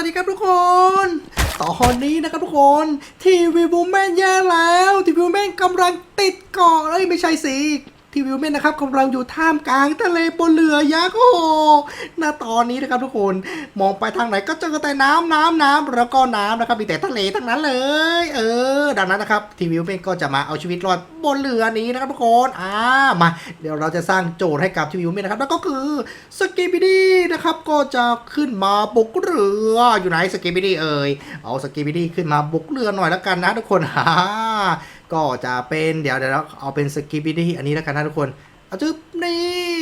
วัสดีครับทุกคน ตอนนี้นะครับทุกคน ทีวีบูมแมนแย่แล้ว ทีวีบูมแมนกำลังติดเกาะเอ้ยไม่ใช่สิ ทีวีบูมแมนนะครับกำลังอยู่ท่ามกลางทะเลบนเรือยักษ์โอ้โหณตอนนี้นะครับทุกคนมองไปทางไหนก็เจอแต่น้ำน้ำน้ำแล้วก็น้ำนะครับมีแต่ทะเลทั้งนั้นเลย เออ ดังนั้นนะครับทีวีบูมแมนก็จะมาเอาชีวิตรอดบนเรือนี้นะครับทุกคนอ่ามา เดี๋ยวเราจะสร้างโจทย์ให้กับทีวีบูมแมนนะครับแล้วก็คือสกิบิดี้นะครับก็จะขึ้นมาบุกเรืออยู่ไหนสกิบิดี้เอ่ยเอาสกิบิดี้ขึ้นมาบุกเรือหน่อยแล้วกันนะทุกคนฮ่า ก็จะเป็นเดี๋ยวเดี๋ยวเอาเป็นสกิบิดี้อันนี้แล้วกันนะทุกคนอาจึ๊บนี่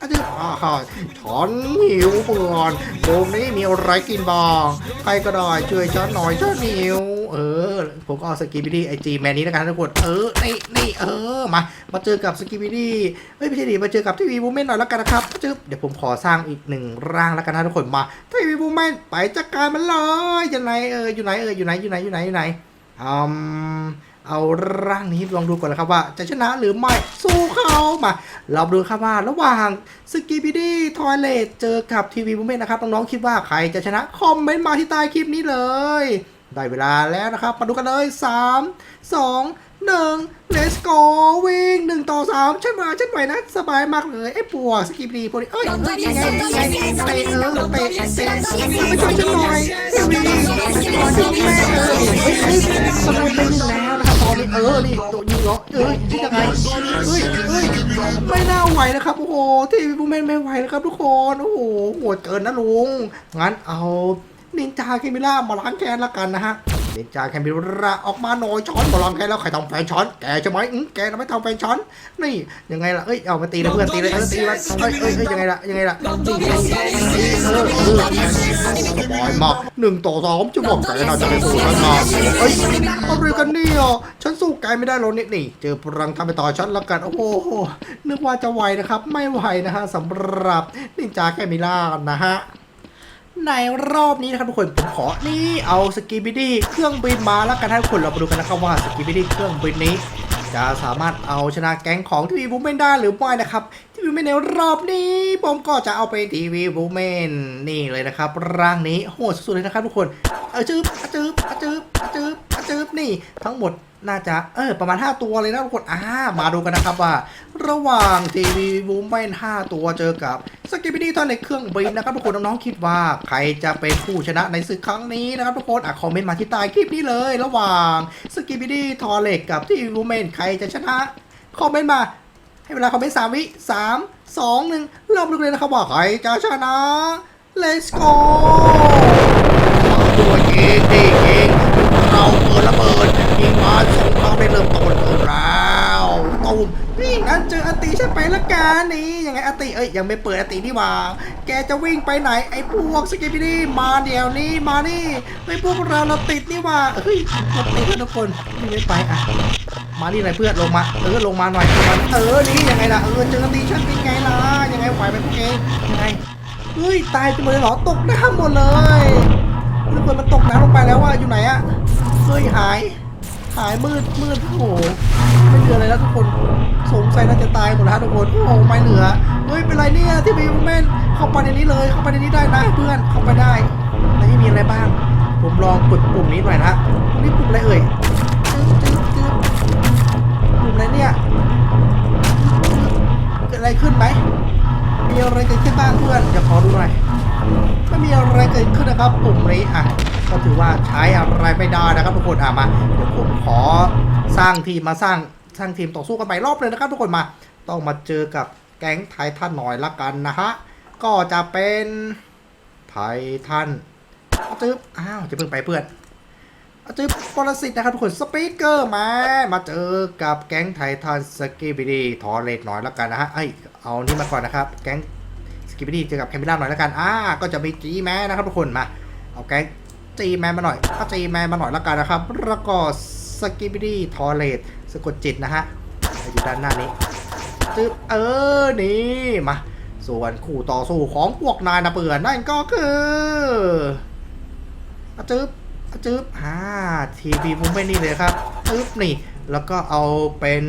อาจึ๊บอ่าฮะฉันหิวเปื่อนตรงนี้มีอะไรกินบ้างใครก็ได้ช่วยฉันหน่อยฉันหิวเออ ผมก็เอาสกิบิดี้ไอจีแมนนี้แล้วกันทุกคนเออนี่นี่เออมามาเจอกับสกิบิดี้เฮ้ยไม่ใช่ดิมาเจอกับทีวีบูมเมนหน่อยแล้วกันนะครับจึ๊บเดี๋ยวผมขอสร้างอีกหนึ่งร่างแล้วกันนะทุกคนมาทีวีบูมเมนไปจัดการมันเลยอยู่ไหนเอออยู่ไหนเอออยู่ไหนอยู่ไหนอยู่ไหนอยู่ไหนอืม เอาร่างนี้ลองดูก่อนนะครับว่า จะชนะหรือไม่สู้เขามาเราดูครับว่าระหว่างสกีบิดี้ทอยเลตเจอกับทีวีบูมเมนนะครับน้องๆคิดว่าใครจะชนะคอมเมนต์มาที่ใต้คลิปนี้เลย ได้เวลาแล้วนะครับ มาดูกันเลย 3 2 1 let's go วิ่ง1ต่อ3ฉันมาฉันไหวนะ สบายมากเลยไอ้ปวกสกิปดีพวกนี้เอ้ยเอ้ยยังไงยังไงเตะเออเตะเตะไม่ช่วยฉันหน่อยทีวีมาช่วยแม่เออเฮ้ยเฮ้ยสบายเป็นแล้วนะครับ นนี้เออนี่โดนยิงเหรอเอ้ยยิงยังไงเฮ้ยเฮ้ยไม่น่าไหวนะครับโอ้โหทีวีบูมแมนไม่ไหวนะครับทุกคนโอ้โหโหดเกินนะลุงงั้นเอานินจาแคมิล่ามาล้างแค้นละกันนะฮะนินจาแคมิล่าออกมาหน่อยช้อนมาล้างแค้นแล้วใครทำแฟนช้อนแกใช่ไหมอื้อแกทำไมทำแฟนช้อนนี่ยังไงล่ะเอ้ยเอามาตีนะเพื่อนตีเลยเออตีเอ้ยเอ้ยเอ้ยยังไงล่ะยังไงล่ะ ตีตีตีเออเออสบายมากหนึ่งต่อสองจะบอกแกน่าจะไปสู้ฉันมาเอ้ยอะไรกันนี่ยฉันสู้แกไม่ได้หรอกนี่นี่เจอพลังทำไปต่อฉันละกันโอ้โหนึกว่าจะไหวนะครับ ไม่ไหวนะฮะสำหรับนินจาแคมิล่านะฮะในรอบนี้นะครับทุกคนผมขอนี่เอาสกีบิดี้เครื่องบินมาแล้วกันให้ทุกคนเรามาดูกันนะครับว่าสกีบิดี้เครื่องบินนี้ จะสามารถเอาชนะแก๊งของทีวีบูมเมนได้หรือไม่นะครับ ทีวีบูมเมนในรอบนี้ ผมก็จะเอาไปทีวีบูมเมนนี่เลยนะครับ ร่างนี้โหดสุดๆเลยนะครับทุกคนเออจืบจืบจืบจืบจืบนี่ ทั้งหมดน่าจะเออประมาณ 5 ตัวเลยนะทุกคนอ่ามาดูกันนะครับว่า ระหว่างทีวีบูมเมน5 ตัวเจอกับสกิปปี้ทอนในเครื่องบินนะครับทุกคนน้องๆคิดว่าใครจะเป็นผู้ชนะในศึกครั้งนี้นะครับทุกคนอะคอมเมนต์มาที่ใต้คลิปนี้เลย ระหว่างสกิปปี้ทอเล็กกับทีวีบูมเมนใครจะชนะคอมเมนต์มา ให้เวลาคอมเมนต์สามวิสามสองหนึ่งเริ่มดูเลยนะครับว่าใครจะชนะ let's go ตัวเองดีเองเราเปิดระเบิดยิงมาสงครามได้เริ่มต้นขึ้นแล้ว มนี่งั้นเจออติฉันไปละกันนี่ยังไงอติเอ้ยยังไม่เปิดอตินี่หว่า แกจะวิ่งไปไหนไอ้พวกสกิปปี้มาเดี๋ยวนี้มานี่ไอ้พวกเราเราติดนี่หว่าเฮ้ยเราติดทุกคนไม่ไปอะมานี่หน่อยเพื่อนลงมาเออลงมาหน่อยมาเออนี่ยังไงล่ะเออเจอตีฉันเป็นไงล่ะยังไงไหวไหมพวกเองยังไงเฮ้ยตายไปหมดเลยเหรอตกน้ำหมดเลยทุกคนมันตกน้ำลงไปแล้วว่าอยู่ไหนอะเฮ้ยหาย หายมืดมืดโอ้โหไม่เหลืออะไรแล้วทุกคนสงสัยน่าจะตายหมดแล้วทุกคนโอ้โหไม่เหลือเฮ้ยเป็นไรเนี่ยที่มีแมนเข้าไปในนี้เลย เข้าไปในนี้ได้นะเพื่อนเข้าไปได้ในนี้มีอะไรบ้าง ผมลองกดปุ่มนี้หน่อยนะนี่ปุ่มอะไรเอ่ยจึ๊บจึ๊บจึ๊บกลุ่มอะไรเนี่ยเกิดอะไรขึ้นไหมมีอะไรเกิดขึ้นบ้างเพื่อนเดี๋ยวขอดูหน่อยไม่ มีอะไรเกิดขึ้นนะครับปุ่มนี้อะก็ถือว่าใช้อะไรไม่ได้นะครับทุกคนอะมาเดี๋ยวผมขอสร้างทีมมาสร้างสร้างทีมต่อสู้กันใหม่รอบเลยนะครับทุกคนมาต้องมาเจอกับแก๊งไททันหน่อยละกันนะฮะก็จะเป็นไททันจึ๊บอ้าวจะเพิ่งไปเพื่อนอาจจะปรสิตนะครับทุกคนสปีกเกอร์มามาเจอกับแก๊งไททันสกิบิดีทอเลตหน่อยล้วกันนะฮะไอเอานี่มาก่อนนะครับแก๊ง สกิบิดีเจอกับแคมิล่าหน่อยแล้วกันอ่าก็จะมีจีแมนนะครับทุกคนมาเอาแก๊งจีแมนมาหน่อยเอาจีแมนมาหน่อยแล้วกันนะครับแล้วก็สกิบิดีทอเลตสะกดจิตนะฮะอยู่ด้านหน้านี้จึ๊บเออนี่มาส่วนคู่ต่อสู้ของพวกนายนะเปื่อนนั่นก็คืออะจึ๊บจึ๊บอ่าทีวีมุมไปนี่เลยครับจึ๊บนี่ แล้วก็เอาเป็น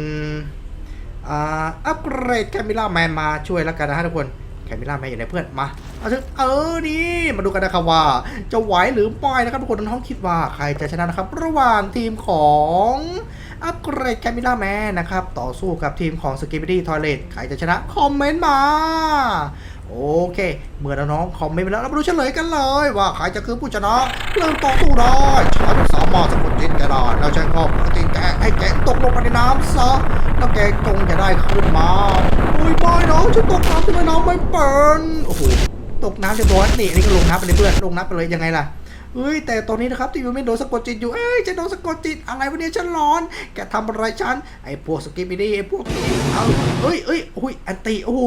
อ่าอัปเกรดแคมิล่าแมนมาช่วยแล้วกันนะฮะทุกคน แคมิล่าแม่อยู่ในเพื่อนมาเอาถึงเออนี่มาดูกันนะครับว่า จะไหวหรือไม่นะครับทุกคนน้องๆคิดว่าใครจะชนะนะครับ ระหว่างทีมของอัปเกรดแคมิล่าแมนนะครับ ต่อสู้กับทีมของสกิปปี้ทอยเลตใครจะชนะ คอมเมนต์มา โอเค เมื่อน้องๆคอมเมนต์มาแล้วเรามาดูเฉลยกันเลย ว่าใครจะคือผู้ชนะเริ่มต่อสู้ได้ฉันสามารถสะกดจิตแกได้แล้วฉันก็ปกติแกให้แกตกลงไปในน้ำซะ แล้วแกจงจะได้ขึ้นมาอุ้ยไม่น้องฉันตกน้ำทำไมน้องไม่เป็นโอ้โหตกน้ำเรียบร้อยนี่นนี้ก็ลงน้ำไปเลยเพื่อนลงน้ำไปเลยยังไงล่ะเฮ้ยแต่ตอนนี้นะครับที่ยูไม่โดนสะกดจิตอยู่เอ้ยฉันโดนสะกดจิตอะไรวะเนี่ยฉันร้อน แกทำอะไรฉันไอ้พวกสกิปปี้ไอ้พวกเอาเอ้ยเอ้ยโอ้ยอันตีโอ้โห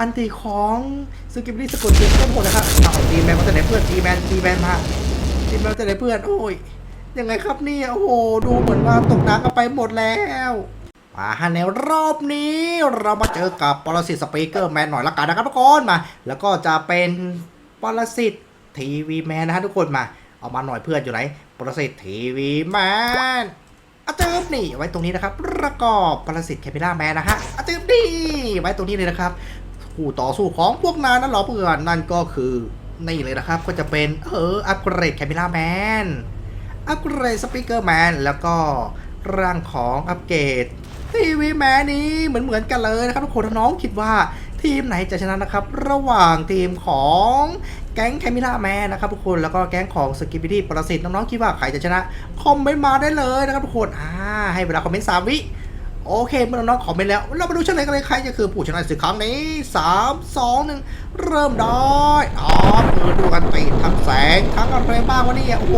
อันตีของสกิปปี้สะกดจิตทั้งหมดนะครับเอาตีแมนมาแต่ไหนเพื่อนตีแมนตีแมนมาตีแมนมาแต่ไหนเพื่อนโอ้ยยังไงครับเนี่ยโอ้โหดูเหมือนว่าตกน้ำกันไปหมดแล้ว มาฮะในรอบนี้เรามาเจอกับปรสิตสปีกเกอร์แมนหน่อยละกันนะครับทุกคนมา แล้วก็จะเป็นปรสิตทีวีแมนนะฮะทุกคนมา เอามาหน่อยเพื่อนอยู่ไหนปรสิตทีวีแมนอาจืบนี่ไว้ตรงนี้นะครับ ประกอบปรสิตแคปิล่าแมนนะฮะอาจืบนี่ไว้ตรงนี้เลยนะครับคู่ต่อสู้ของพวกนายนั่นหรอเพื่อนนั่นก็คือนี่เลยนะครับ ก็จะเป็นเอออัปเกรดแคปิล่าแมนอัปเกรดสปีกเกอร์แมนแล้วก็ร่างของอัปเกรด ทีวีแมนนี้เหมือนเหมือนกันเลยนะครับทุกคนน้องคิดว่าทีมไหนจะชนะนะครับ ระหว่างทีมของแก๊งแคมิล่าแมนนะครับทุกคนแล้วก็แก๊งของสกิปปี้ปรสิตน้องๆคิดว่าใครจะชนะ คอมเมนต์มาได้เลยนะครับทุกคนอ่าให้เวลาคอมเมนต์สามวิโอเคเมื่อน้องๆคอมเมนต์แล้ว เรามาดูเฉลยกันเลยใครจะคือผู้ชนะศึกครั้งนี้สามสองหนึ่งเริ่มได้อ๋อเปิดดูกันติทั้งแสงทั้งอะไรบ้างวะเนี่ยโอ้โห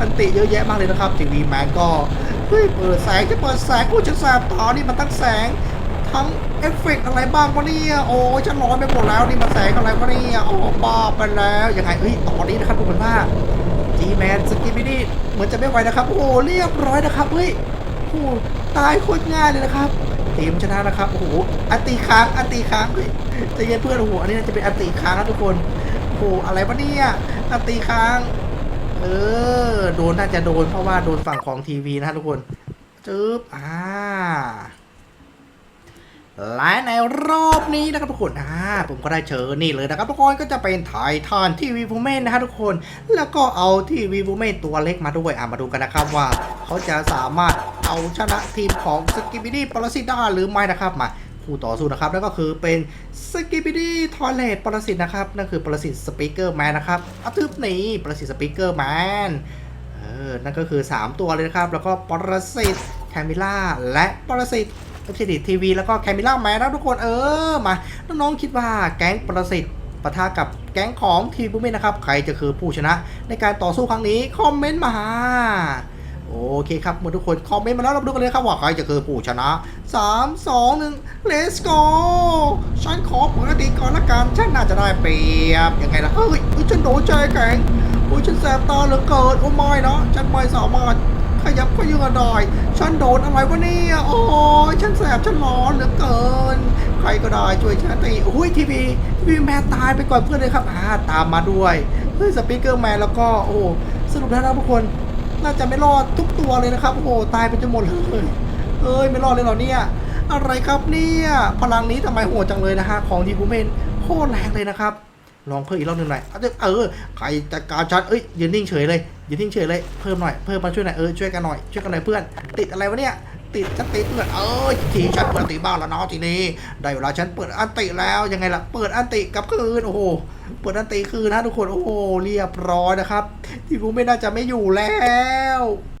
อันติเยอะแยะมากเลยนะครับทีวีแมนก็ เฮ้ยเปิดแสงจะเปิดแสงกูจะแสบตานี่มันทั้งแสงทั้งเอฟเฟกต์อะไรบ้างวะเนี่ยโอ้ฉันร้อนไปหมดแล้วนี่มันแสงอะไรวะเนี่ยโอ้บ้าไปแล้วยังไงเฮ้ยตอนนี้นะครับทุกคนว่าจีแมนสกิปปี้เหมือนจะไม่ไหวนะครับโอ้เรียบร้อยนะครับเฮ้ยโอ้ตายโคตรง่ายเลยนะครับทีมชนะนะครับโอ้โหอันตีค้างอันตีค้างเฮ้ยจะเย็นเพื่อนโอ้โหอันนี้น่าจะเป็นอันตีค้างนะทุกคนโอ้โหอะไรวะเนี่ยอันตีค้าง เออ โดนน่าจะโดนเพราะว่าโดนฝั่งของทีวีนะทุกคนจึ๊บอ่าและในรอบนี้นะครับทุกคนอ่าผมก็ได้เชิญนี่เลยนะครับทุกคนก็จะเป็นไททันทีวีบูเมนนะฮะทุกคน แล้วก็เอาทีวีบูเมนตัวเล็กมาด้วยอ่ามาดูกันนะครับว่า เขาจะสามารถเอาชนะทีมของสกิบิดี้ปรสิตได้หรือไม่นะครับมา คู่ต่อสู้นะครับนั่นก็คือเป็นสกิบิดี้ทอยเลตปรสิตนะครับ นั่นคือปรสิตสปีกเกอร์แมนนะครับอาทึบหนีปรสิตสปีกเกอร์แมนเออนั่นก็คือ 3 ตัวเลยนะครับ แล้วก็ปรสิตแคมิล่าและปรสิตปรสิตทีวีแล้วก็แคมิล่าแมนนะทุกคนเออมาน้องๆคิดว่าแก๊งปรสิตปะทะกับแก๊งของทีมบุ้มนะครับ ใครจะคือผู้ชนะ ในการต่อสู้ครั้งนี้ คอมเมนต์มา โอเคครับมื่อทุกคนคอมเมนต์มาแล้วเราดูกันเลยครับว่าใครจะคือผู้ชนะ 3 2 1 let's go ฉันขอปกติก่อนละกันฉันน่าจะได้เปรียบยังไงล่ะเฮ้ยฉันโดนใจแข็งโอ้ยฉันแสบตาเหลือเกินโอ้ไม่นะฉันไม่สามารถขยับขยื่นได้ฉันโดนอะไรวะเนี่ยโอ้ยฉันแสบฉันร้อนเหลือเกิน ใครก็ได้ช่วยฉันทีโอ้ยทีวีทีวีแมนตายไปก่อนเพื่อนเลยครับอ่าตามมาด้วยเฮ้ยสปีกเกอร์แมนแล้วก็โอ้สรุปแล้วนะทุกคน น่าจะไม่รอดทุกตัวเลยนะครับ โอ้โหตายไปจนหมดเลยเอ้ยไม่รอดเลยเหรอเนี่ย อะไรครับเนี่ยพลังนี้ทำไมโหดจังเลยนะฮะของทีบูเมนโคตรแรงเลยนะครับลองเพิ่มอีกรอบหนึ่งหน่อยเอาเถอะเออใครจัดการฉันเอ้ยยืนนิ่งเฉยเลยยืนนิ่งเฉยเลยเพิ่มหน่อยเพิ่มมาช่วยหน่อยเออช่วยกันหน่อยช่วยกันหน่อยเพื่อน ติดอะไรวะเนี่ยติดฉันติดเพื่อนเออทีฉันเปิดติบ้างแล้วเนาะทีนี้ได้เวลาฉันเปิดอันติแล้วยังไงล่ะเปิดอันติกับคืนโอ้โห เปิดนันตีคืนนะทุกคน โอ้โหเรียบร้อยนะครับ ที่กูไม่น่าจะไม่อยู่แล้ว